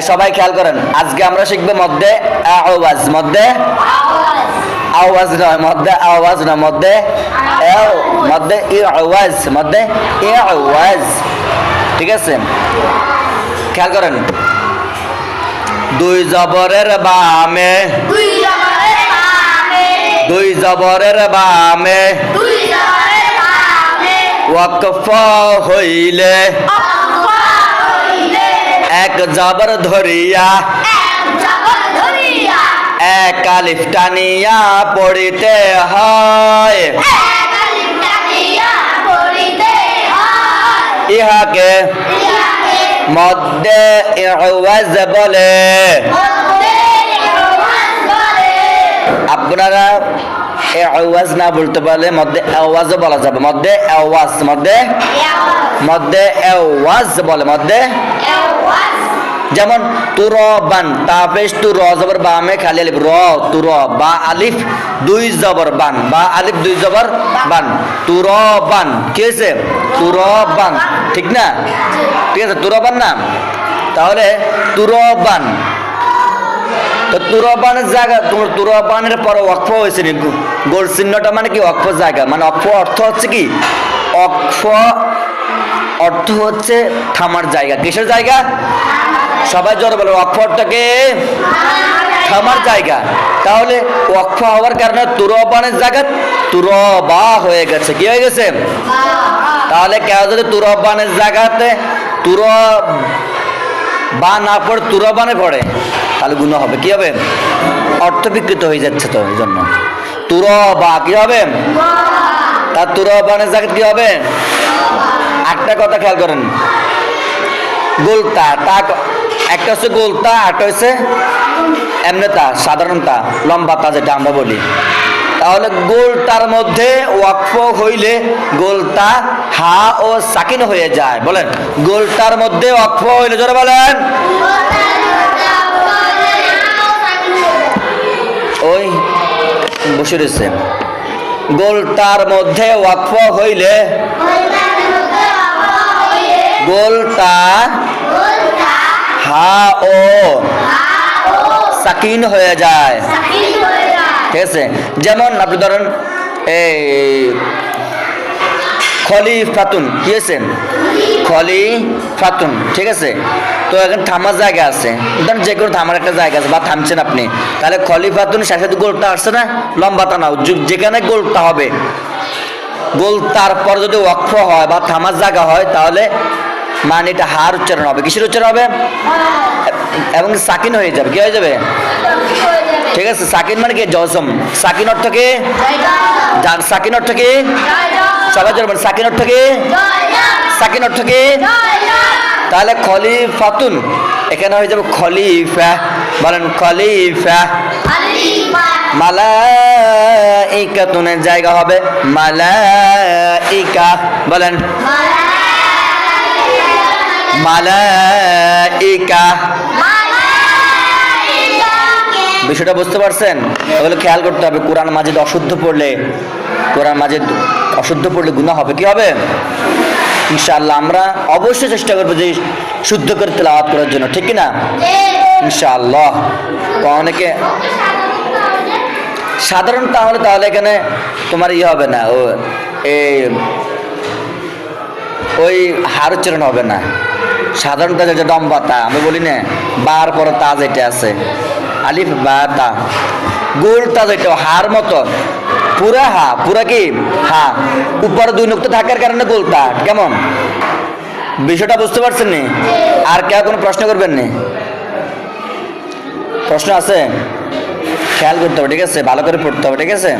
সবাই খেয়াল করেন আজকে আমরা শিখব মধ্যে আওয়াজ মধ্যে আওয়াজ নয় মধ্যে আওয়াজ নয় মধ্যে মধ্যে ই আওয়াজ মধ্যে ই আওয়াজ ঠিক আছে? খেয়াল করেন। দুই জবরের বামে দুই জবরের বামে দুই জবরের বামে দুই জবরের বামে। ওয়াকফ হইলে এক জবর ধরিয়া এক আলিফ টানিয়া পড়িতে হয়। ইহাকে মধ্যে ইওয়াজ বলে। আপনারা আওয়াজ না বলতে পারলে মধ্যে আওয়াজও বলা যাবে। মধ্যে আওয়াজ মধ্যে মধ্যে আওয়াজ বলে। মধ্যে যেমন তুরবান তাফেশ তু র জবর বামে খালি আলিফ, র, তুর, বা আলিফ, দুই জবর বান, বা আলিফ, দুই জবর বান। তুরবান, কি হয়েছে? তুরবান, ঠিক না? ঠিক আছে, তুরবান না? তাহলে তুরবান। তো তুরবানের জায়গা, তোমার তুরবানের পরে অক্ষ হয়েছে গোল চিহ্নটা মানে কি? অক্ষ জায়গা। মানে অক্ষ অর্থ হচ্ছে কি? অক্ষ অর্থ হচ্ছে থামার জায়গা। কিসের জায়গা? সবাই জোর বলো, অক্ষরটাকে থামার জায়গা। তাহলে অক্ষ হওয়ার কারণে তুরবানের জায়গা তুরবা হয়ে গেছে। কি হয়ে গেছে? তাহলে কেউ যদি তুরবানের জায়গাতে তুর বা না পড়ে, তুরবানে পড়ে, তাহলে গুণ হবে। কি হবে? অর্থ বিকৃত হয়ে যাচ্ছে তো এই জন্য। তুর বা কি হবে? তার তুরবানের জায়গা কি হবে? একটা কথা খেয়াল করেন। গোলতা তা একটা হচ্ছে গোলতা একটা হচ্ছে এমনেতা সাধারণ তা, লম্বা তা যেটা আমরা বলি। তাহলে গোলটার মধ্যে ওয়াকফ হইলে গোলটা হা ও সাকিন হয়ে যায়, বলেন। গোলটার মধ্যে ওয়াকফ হইলে, জোরে বলেন। ওই, বসে রয়েছে। গোলটার মধ্যে ওয়াকফ হইলে গোলটা হা ও সাকিন হয়ে যায়। ঠিক আছে? যেমন আপনি ধরেন এই খলি ফাতুন কি আছে? খলি ফাতুন ঠিক আছে? তো এখন থামার জায়গা আছে। ধরেন যে কোনো থামার একটা জায়গা আছে বা থামছেন আপনি। তাহলে খলি ফাতুন শেষে গোলটা আসছে না? লম্বাটা না যে- যেখানে গোলটা হবে। গোল তারপর যদি ওয়াকফ হয় বা থামার জায়গা হয় তাহলে মানে এটা হার উচ্চারণ হবে। কিসের উচ্চারণ হবে? এবং সাকিন হয়ে যাবে। কি হয়ে যাবে? ঠিক আছে, সাকিন মানে কি? জজম সাকিন অর্থ কি? সাকিন অর্থ কি? সবাই জানবেন সাকিন অর্থ কি? সাকিন অর্থ কি? তাহলে খলিফাতুন। এখানে হয়ে যাবে খলিফা। বলেন খলিফা। মালাইকাতুনের জায়গা হবে মালা মালাইকা। বলেন মালাইকা। বিষয়টা বুঝতে পারছেন? ওগুলো খেয়াল করতে হবে কোরআন মাজিদ অশুদ্ধ পড়লে কোরআন মাজিদ অশুদ্ধ পড়লে গুণা হবে কি হবে? ইনশাআল্লাহ আমরা অবশ্যই চেষ্টা করব যে শুদ্ধ করে তেলাওয়াত করার জন্য ঠিক না ইনশাআল্লাহ। অনেকে সাধারণ তাহলে তাহলে এখানে তোমার ইয়ে হবে না ও এই ওই হার উচ্চারণ হবে না। সাধারণত যেটা ডম্বা তা আমি বলি না, বার পর তা যেটা আছে, আলিফ, বা, তা। গোল তা যেটা, হার মতো পুরা হা, পুরা কি? হা। উপরে দুই নুক্তা থাকার কারণে গোলতা কেমন? বিষয়টা বুঝতে পারছেন নি? আর কেউ কোনো প্রশ্ন করবেন নি? প্রশ্ন আছে? খেয়াল করতে হবে, ঠিক আছে? ভালো করে পড়তে হবে, ঠিক আছে?